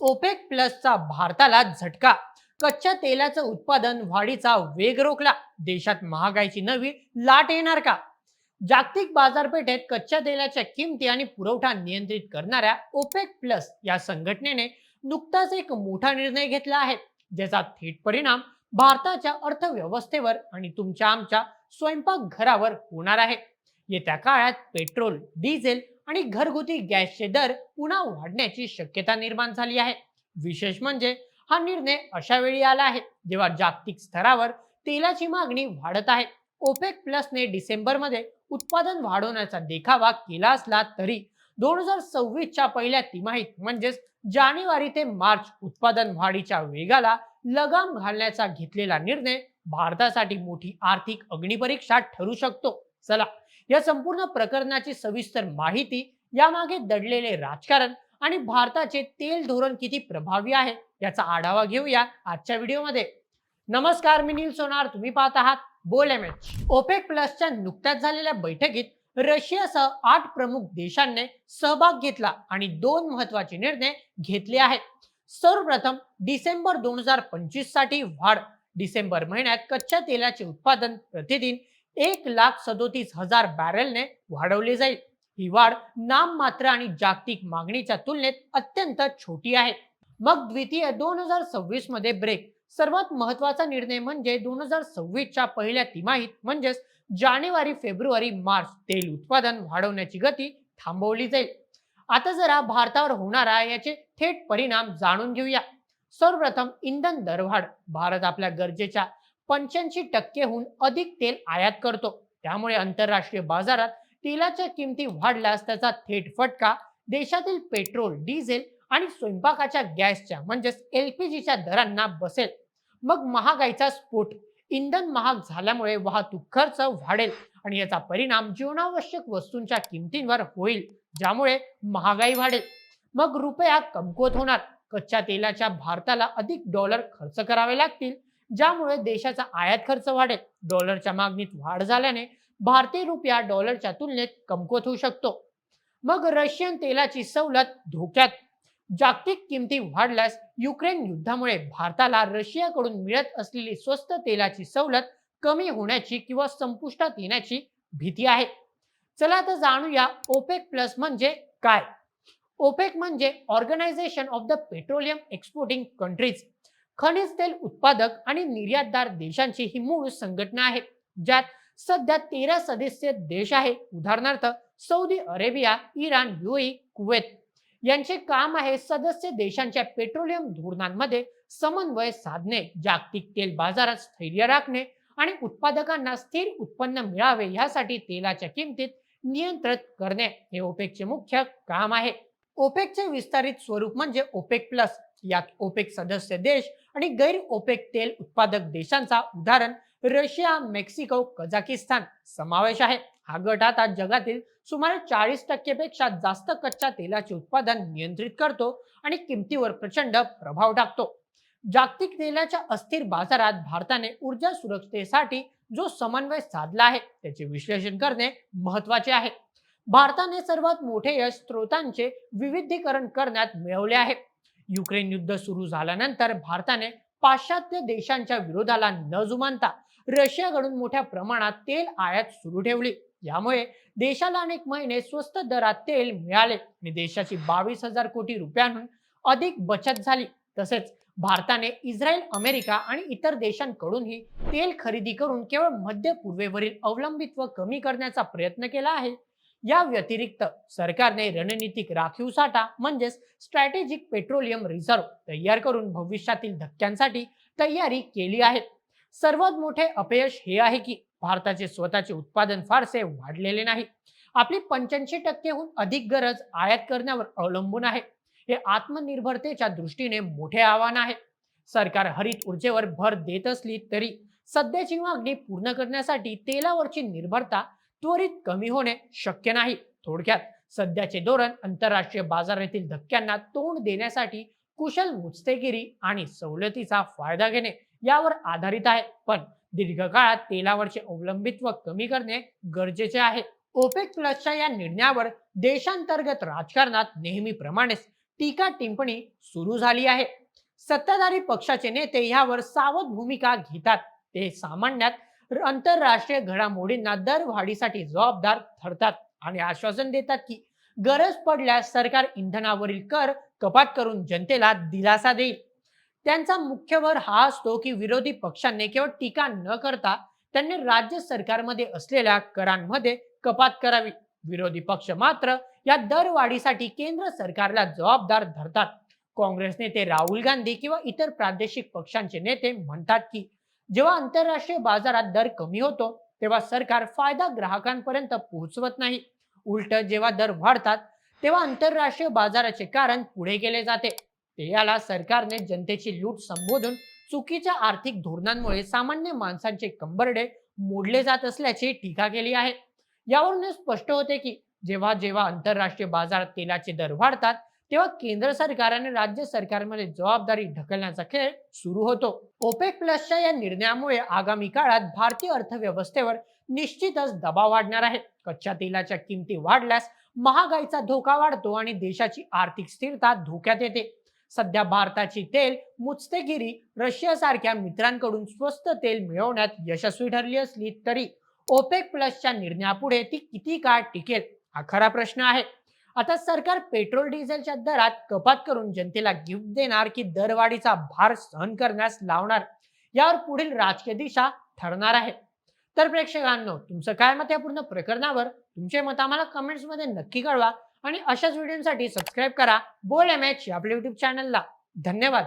OPEC प्लसचा भारताला झटका. कच्च्या तेलाचं उत्पादन वाढीचा वेग रोखला. देशात महागाईची नवी लाट येणार का? जागतिक बाजारपेठेत कच्च्या तेलाच्या किमती आणि पुरवठा नियंत्रित करणाऱ्या ओपेक प्लस या संघटनेने नुकताच एक मोठा निर्णय घेतला आहे ज्याचा थेट परिणाम भारताच्या अर्थव्यवस्थेवर आणि तुमच्या आमच्या स्वयंपाकघरावर होणार आहे. येत्या काळात पेट्रोल डिझेल आणि घरगुती गॅसचे दर पुन्हा वाढण्याची शक्यता निर्माण झाली आहे. विशेष म्हणजे हा निर्णय अशा वेळी आला आहे जेव्हा जागतिक स्तरावर तेलाची मागणी वाढत आहे. ओपेक प्लसने डिसेंबरमध्ये उत्पादन वाढवण्याचा देखावा केला असला तरी दोन हजार सव्वीसच्या पहिल्या तिमाहीत म्हणजेच जानेवारी ते मार्च उत्पादन वाढीच्या वेगाला लगाम घालण्याचा घेतलेला निर्णय भारतासाठी मोठी आर्थिक अग्निपरीक्षा ठरू शकतो. चला. या संपूर्ण प्रकरणाची सविस्तर माहिती यामागे दडलेले राजकारण आणि भारताचे तेल धोरण किती प्रभावी आहे याचा आढावा घेऊया आजच्या व्हिडिओमध्ये. नमस्कार मी नील सोनार. तुम्ही पाहत आहात बोल एम एच. ओपेक प्लसच्या नुकत्याच झालेल्या बैठकीत रशियासह आठ प्रमुख देशांनी सहभाग घेतला आणि दोन महत्त्वाचे निर्णय घेतले आहेत. सर्वप्रथम डिसेंबर दोन हजार पंचवीससाठी वाढ. डिसेंबर महिन्यात कच्च्या तेलाचे उत्पादन प्रतिदिन एक लाख सदोतीस हजार बॅरलने वाढवली जाईल. ही वाढ नाममात्र आणि जागतिक मागणीच्या तुलनेत अत्यंत छोटी आहे. मग द्वितीय दोन हजार सव्वीसमध्ये ब्रेक सर्वात महत्त्वाचा निर्णय म्हणजे दोन हजार सव्वीसच्या पहिल्या तिमाहीत म्हणजेच जानेवारी फेब्रुवारी मार्च तेल उत्पादन वाढवण्याची गती थांबवली जाईल. आता जरा भारतावर होणारा याचे थेट परिणाम जाणून घेऊया. सर्वप्रथम इंधन दरवाढ. भारत आपल्या गरजेच्या पंच्याऐंशी टक्केहून अधिक तेल आयात करतो. त्यामुळे आंतरराष्ट्रीय बाजारात तेलाच्या किमती वाढल्यास त्याचा थेट फटका देशातील पेट्रोल डिझेल आणि स्वयंपाकाच्या गॅसच्या म्हणजेच एलपीजीच्या दरांना बसेल. मग महागाईचा स्फोट इंधन महाग झाल्यामुळे वाहतूक खर्च वाढेल आणि याचा परिणाम जीवनावश्यक वस्तूंच्या किमतींवर होईल ज्यामुळे महागाई वाढेल. मग रुपया कमकुवत होणार. कच्च्या तेलाच्या भारताला अधिक डॉलर खर्च करावे लागतील. ज्यामुळे देशाचा आयात खर्च वाढेल. डॉलरच्या मागणीत वाढ झाल्याने भारतीय रुपया डॉलरच्या तुलनेत कमकुवत होऊ शकतो. मग रशियन तेलाची सवलत धोक्यात. जागतिक किमती वाढल्यास युक्रेन युद्धामुळे भारताला रशियाकडून मिळत असलेली स्वस्त तेलाची सवलत कमी होण्याची किंवा संपुष्टात येण्याची भीती आहे. चला आता जाणूया ओपेक प्लस म्हणजे काय? ओपेक म्हणजे organization of the petroleum exporting countries. खनिज तेल उत्पादक आणि निर्यातदार देशांची ही मूळ संघटना आहे ज्यात सध्या तेरा सदस्य देश आहे. उदाहरणार्थ Saudi Arabia Iran UAE Kuwait. यांचे काम आहे सदस्य देशांच्या पेट्रोलियम धोरणांमध्ये समन्वय साधणे जागतिक तेल बाजारात स्थैर्य राखणे आणि उत्पादकांना स्थिर उत्पन्न मिळावे यासाठी तेलाच्या किमतीत नियंत्रित करणे हे ओपेकचे मुख्य काम आहे. ओपेकचे विस्तारित स्वरूप म्हणजे ओपेक प्लस यात ओपेक सदस्य देश आणि गैर ओपेक तेल उत्पादक देशांचा उदाहरण रशिया मेक्सिको कझाकिस्तान समावेश आहे. हा गट आता जगातील सुमारे चाळीस टक्केपेक्षा जास्त कच्च्या तेलाचे उत्पादन नियंत्रित करतो आणि किमतीवर प्रचंड प्रभाव टाकतो. जागतिक तेलाच्या अस्थिर बाजारात भारताने ऊर्जा सुरक्षतेसाठी जो समन्वय साधला आहे त्याचे विश्लेषण करणे महत्त्वाचे आहे. भारताने सर्वात मोठे यश स्रोतांचे विविधीकरण करण्यात मिळवले आहे. युक्रेन युद्ध सुरू झाल्यानंतर भारताने पाश्चात्य देशांच्या विरोधाला न जुमानता रशियाकडून मोठ्या प्रमाणात तेल आयात सुरू ठेवली. यामुळे देशाला अनेक महिने स्वस्त दरात तेल मिळाले आणि देशाची बावीस हजार कोटी रुपयांहून अधिक बचत झाली. तसेच भारताने इस्रायल अमेरिका आणि इतर देशांकडूनही तेल खरेदी करून केवळ मध्य पूर्वेवरील अवलंबित्व कमी करण्याचा प्रयत्न केला आहे. या व्यतिरिक्त सरकारने रणनीतिक राखीव साठा म्हणजेच स्ट्रॅटेजिक पेट्रोलियम रिझर्व्ह तयार करून भविष्यातील धक्क्यांसाठी तयारी केली आहे. सर्वात मोठे अपयश हे आहे की भारताचे स्वतःचे उत्पादन फारसे वाढलेले नाही. आपली पंच्याऐंशी टक्केहून अधिक गरज आयात करण्यावर अवलंबून आहे. हे आत्मनिर्भरतेच्या दृष्टीने मोठे आव्हान आहे. सरकार हरित ऊर्जेवर भर देत असली तरी सध्याची मागणी पूर्ण करण्यासाठी तेलावरची निर्भरता त्वरित कमी होणे शक्य नाही. थोडक्यात सध्याचे धोरण आंतरराष्ट्रीय बाजारातील धक्क्यांना तोंड देण्यासाठी कुशल मुचतेगिरी आणि सवलतीचा फायदा घेणे यावर आधारित आहे. पण दीर्घकाळात तेलावरचे अवलंबित्व कमी करणे गरजेचे आहे. ओपेक प्लसच्या या निर्णयावर देशांतर्गत राजकारणात नेहमीप्रमाणेच टीका टिप्पणी सुरू झाली आहे. सत्ताधारी पक्षाचे नेते यावर सावध भूमिका घेतात. ते सामान्यात आंतरराष्ट्रीय घडामोडींना दरवाढीसाठी जबाबदार ठरतात आणि आश्वासन देतात की गरज पडल्यास सरकार इंधनावरील कर कपात करून जनतेला दिलासा देईल. त्यांचा मुख्य भर हा असतो की विरोधी पक्षांनी केवळ टीका न करता त्यांनी राज्य सरकारमध्ये असलेल्या करांमध्ये कपात करावी. विरोधी पक्ष मात्र या दरवाढीसाठी केंद्र सरकारला जबाबदार धरतात. काँग्रेस नेते राहुल गांधी किंवा इतर प्रादेशिक पक्षांचे नेते म्हणतात की जेव्हा आंतरराष्ट्रीय बाजारात दर कमी होतो तेव्हा सरकार फायदा ग्राहकांपर्यंत पोहोचवत नाही. उलट जेव्हा दर वाढतात तेव्हा आंतरराष्ट्रीय बाजाराचे कारण पुढे केले जाते. ते याला सरकारने जनतेची लूट संबोधून चुकीच्या आर्थिक धोरणांमुळे सामान्य माणसांचे कंबरडे मोडले जात असल्याची टीका केली आहे. यावरून स्पष्ट होते की जेव्हा जेव्हा आंतरराष्ट्रीय बाजारात तेलाचे दर वाढतात तेव्हा केंद्र सरकार आणि राज्य सरकारमध्ये जबाबदारी ढकलण्याचा खेळ सुरू होतो. ओपेक प्लसच्या या निर्णयामुळे आगामी काळात भारतीय अर्थव्यवस्थेवर निश्चितच दबाव वाढणार आहे. कच्च्या तेलाच्या किमती वाढल्यास महागाईचा धोका वाढतो आणि देशाची आर्थिक स्थिरता धोक्यात येते. सध्या भारताची तेल मुचतेगिरी रशियासारख्या मित्रांकडून स्वस्त तेल मिळवण्यात यशस्वी ठरली असली तरी ओपेक प्लसच्या निर्णयापुढे ती किती काळ टिकेल हा खरा प्रश्न आहे. आता सरकार पेट्रोल डिझेलच्या दरात कपात करून जनतेला गिफ्ट देणार की दरवाढीचा भार सहन करण्यास लावणार? यावर पुढील राजकीय दिशा ठरणार आहे. तर प्रेक्षकांनो तुमचं काय मत या पूर्ण प्रकरणावर? तुमचे मत आम्हाला कमेंट्समध्ये नक्की कळवा आणि अशाच व्हिडिओसाठी सबस्क्राईब करा. बोल एम एच आपल्या युट्यूब चॅनलला धन्यवाद.